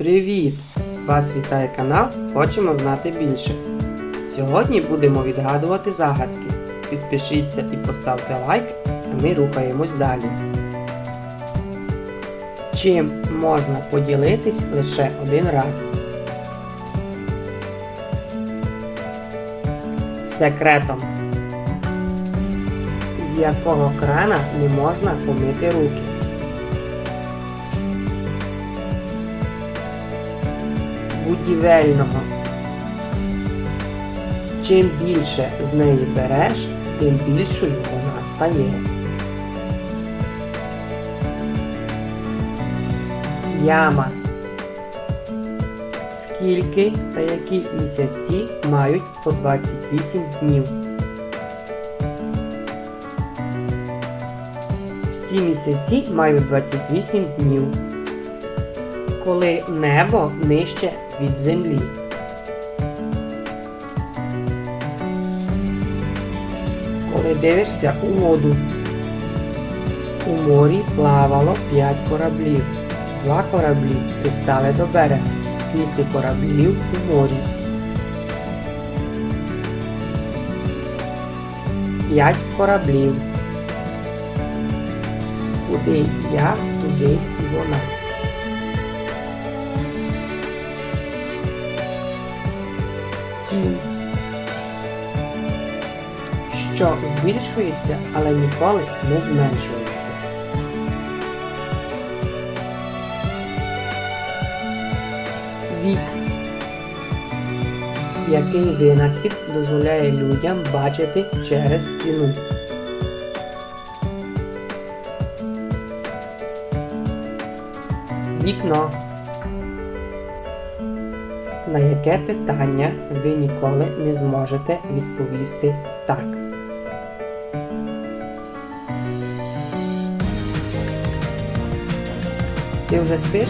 Привіт! Вас вітає канал Хочемо знати більше. Сьогодні будемо відгадувати загадки. Підпишіться і поставте лайк, а ми рухаємось далі. Чим можна поділитись лише один раз? Секретом. З якого крана не можна помити руки? Будівельного. Чим більше з неї береш, тим більшою вона стає. Яма. Скільки та які місяці мають по 28 днів? Всі місяці мають 28 днів коли небо нижче від землі. Коли дивишся у воду. У морі плавало 5 кораблів. Два кораблі пристали до берега. Скільки кораблів у морі. П'ять кораблів. Куди я, туди і вона. Тінь, що збільшується, але ніколи не зменшується. Вік, який винахід дозволяє людям бачити через стіну. Вікно на яке питання ви ніколи не зможете відповісти так. Ти вже спиш?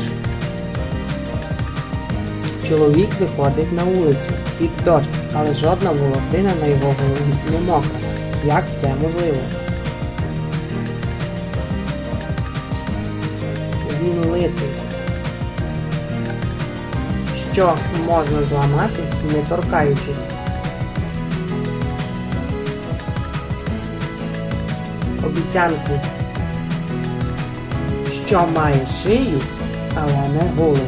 Чоловік виходить на вулицю під дощ, але жодна волосина на його голові не мокра. Як це можливо? Він лисий що можна зламати, не торкаючись. Обіцянки, що має шию, але не голову.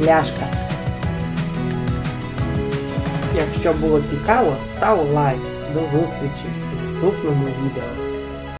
Пляшка. Якщо було цікаво, став лайк. До зустрічі в наступному відео.